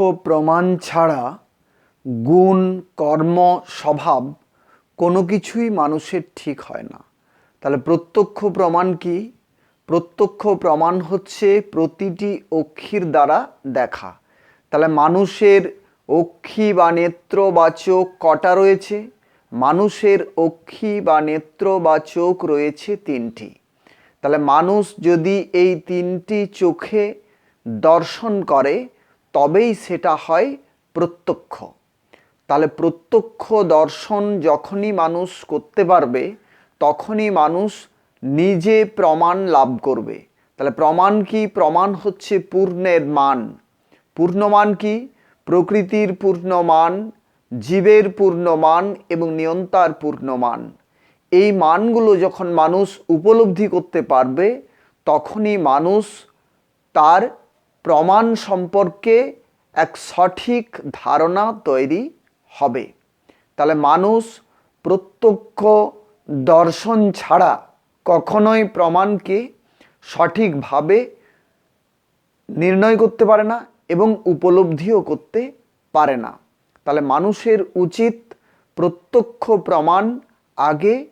প্রমাণ ছাড়া গুণ, কর্ম, স্বভাব কোনো কিছুই মানুষের ঠিক হয় না। তাহলে প্রত্যক্ষ প্রমাণ কি? প্রত্যক্ষ প্রমাণ হচ্ছে প্রতিটি অক্ষির দ্বারা দেখা। তাহলে মানুষের অক্ষি বা নেত্র বা চোখ কটা রয়েছে? মানুষের অক্ষি বা নেত্র বা চোখ রয়েছে তিনটি। তাহলে মানুষ যদি এই তিনটি চোখে দর্শন করে তবেই সেটা হয় প্রত্যক্ষ। তাহলে প্রত্যক্ষ দর্শন যখনই মানুষ করতে পারবে, তখনই মানুষ নিজে প্রমাণ লাভ করবে। তাহলে প্রমাণ কি? প্রমাণ হচ্ছে পূর্ণের মান। পূর্ণমান কি? প্রকৃতির পূর্ণমান, জীবের পূর্ণমান এবং নিয়ন্তার পূর্ণমান। এই মানগুলো যখন মানুষ উপলব্ধি করতে পারবে, তখনই মানুষ তার প্রমাণ সম্পর্কে এক সঠিক ধারণা তৈরি হবে। তাহলে মানুষ প্রত্যক্ষ দর্শন ছাড়া কখনোই প্রমাণকে সঠিকভাবে নির্ণয় করতে পারে না এবং উপলব্ধিও করতে পারে না। তাহলে মানুষের উচিত প্রত্যক্ষ প্রমাণ আগে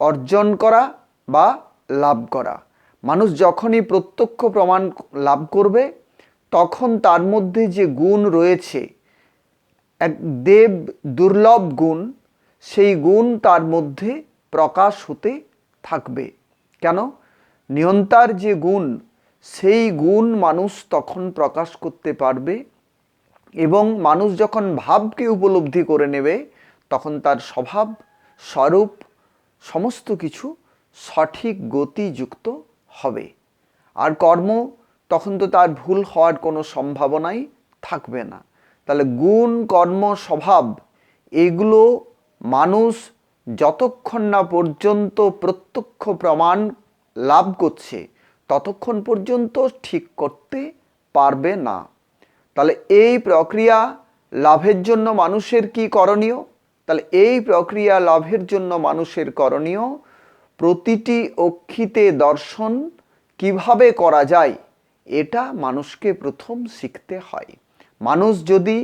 অর্জন করা বা লাভ করা। মানুষ যখনই প্রত্যক্ষ প্রমাণ লাভ করবে তখন তার মধ্যে যে গুণ রয়েছে, এক দেব দুর্লভ গুণ, সেই গুণ তার মধ্যে প্রকাশ হতে থাকবে। কেন? নিয়ন্তার যে গুণ, সেই গুণ মানুষ তখন প্রকাশ করতে পারবে এবং মানুষ যখন ভাবকে উপলব্ধি করে নেবে, তখন তার স্বভাব, স্বরূপ, সমস্ত কিছু সঠিক গতিযুক্ত হবে। আর কর্ম তখন তো তার ভুল হওয়ার কোনো সম্ভাবনাই থাকবে না। তাহলে গুণ, কর্ম, স্বভাব, এগুলো মানুষ যতক্ষণ না পর্যন্ত প্রত্যক্ষ প্রমাণ লাভ করছে, ততক্ষণ পর্যন্ত ঠিক করতে পারবে না। তাহলে এই প্রক্রিয়া লাভের জন্য মানুষের কি করণীয়? তাহলে এই প্রক্রিয়া লাভের জন্য মানুষের করণীয়, প্রতিটি অক্ষিতে দর্শন কীভাবে করা যায়? এটা মানুষকে প্রথম শিখতে হয়। মানুষ যদি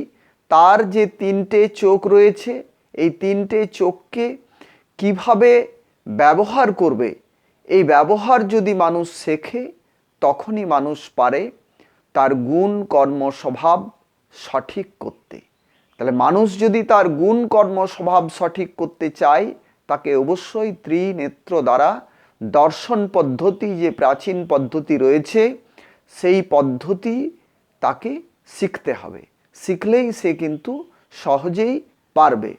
তার যে তিনটে চোখ রয়েছে, এই তিনটে চোখকে কীভাবে ব্যবহার করবে, এই ব্যবহার যদি মানুষ শেখে, তখনই মানুষ পারে তার গুণ কর্ম স্বভাব সঠিক করতে। তাহলে মানুষ যদি তার গুণ কর্ম স্বভাব সঠিক করতে চায়, তাকে অবশ্যই ত্রিনেত্র দ্বারা দর্শন পদ্ধতি যে প্রাচীন পদ্ধতি রয়েছে সেই পদ্ধতি তাকে শিখতে হবে। শিখলেই সে কিন্তু সহজেই পারবে।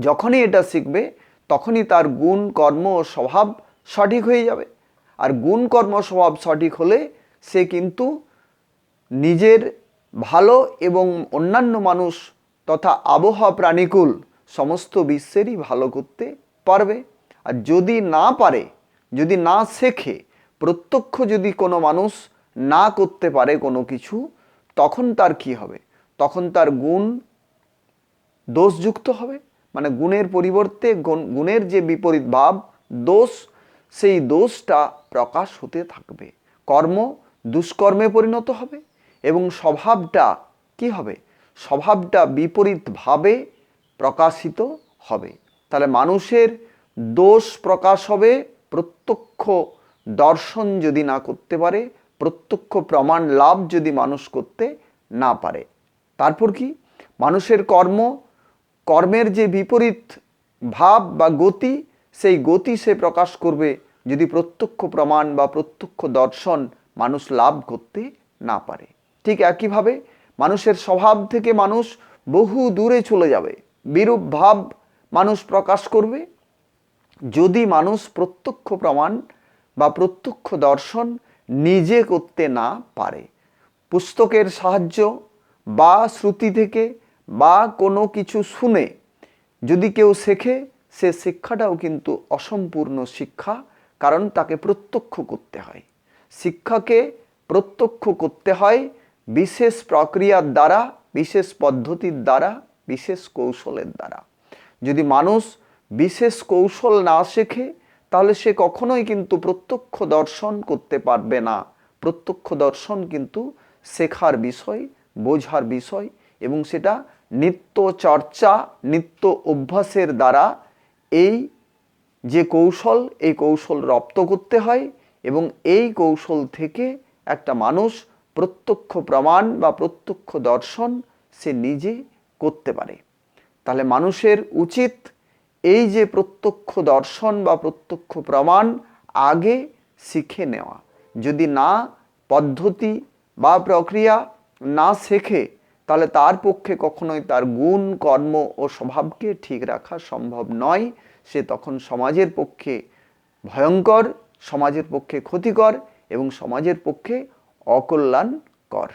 যখনই এটা শিখবে, তখনই তার গুণ, কর্ম স্বভাব সঠিক হয়ে যাবে। আর গুণ, কর্ম, স্বভাব সঠিক হলে সে কিন্তু নিজের ভালো এবং অন্যান্য মানুষ তথা আবহাওয়া প্রাণীকুল সমস্ত বিশ্বেরই ভালো করতে পারবে। আর যদি না পারে, যদি না শেখে, প্রত্যক্ষ যদি কোনো মানুষ না করতে পারে কোনো কিছু, তখন তার কি হবে? তখন তার গুণ দোষযুক্ত হবে? মানে গুণের পরিবর্তে গুণের যে বিপরীত ভাব, দোষ, সেই দোষটা প্রকাশ হতে থাকবে। কর্ম দুষ্কর্মে পরিণত হবে এবং স্বভাবটা কি হবে? স্বভাবটা বিপরীতভাবে প্রকাশিত হবে। তাহলে মানুষের দোষ প্রকাশ হবে, প্রত্যক্ষ দর্শন যদি না করতে পারে প্রত্যক্ষ প্রমাণ লাভ যদি মানুষ করতে না পারে। তারপর কি? মানুষের কর্ম, কর্মের যে বিপরীত ভাব বা গতি, সেই গতি সে প্রকাশ করবে যদি প্রত্যক্ষ প্রমাণ বা প্রত্যক্ষ দর্শন মানুষ লাভ করতে না পারে। ঠিক একইভাবে মানুষের স্বভাব থেকে মানুষ বহু দূরে চলে যাবে। বিরূপ ভাব মানুষ প্রকাশ করবে। যদি মানুষ প্রত্যক্ষ প্রমাণ বা প্রত্যক্ষ দর্শন নিজে করতে না পারে। পুস্তকের সাহায্য বা শ্রুতি থেকে বা কোনো কিছু শুনে যদি কেউ শেখে, সে শিক্ষাটাও কিন্তু অসম্পূর্ণ শিক্ষা, কারণ তাকে প্রত্যক্ষ করতে হয়। শিক্ষাকে প্রত্যক্ষ করতে হয় বিশেষ প্রক্রিয়ার দ্বারা, বিশেষ পদ্ধতির দ্বারা, বিশেষ কৌশলের দ্বারা। যদি মানুষ বিশেষ কৌশল না শেখে তাহলে সে কখনোই কিন্তু প্রত্যক্ষ দর্শন করতে পারবে না। প্রত্যক্ষ দর্শন কিন্তু শেখার বিষয়, বোঝার বিষয় এবং সেটা নিত্য চর্চা, নিত্য অভ্যাসের দ্বারা এই যে কৌশল, এই কৌশল রপ্ত করতে হয় এবং এই কৌশল থেকে একটা মানুষ প্রত্যক্ষ প্রমাণ বা প্রত্যক্ষ দর্শন সে নিজে করতে পারে। তাহলে মানুষের উচিত এই যে প্রত্যক্ষ দর্শন বা প্রত্যক্ষ প্রমাণ আগে শিখে নেওয়া। যদি না পদ্ধতি বা প্রক্রিয়া না শেখে, তাহলে তার পক্ষে কখনোই তার গুণ, কর্ম ও স্বভাবকে ঠিক রাখা সম্ভব নয়। সে তখন সমাজের পক্ষে ভয়ঙ্কর, সমাজের পক্ষে ক্ষতিকর এবং সমাজের পক্ষে অকল্যাণকর।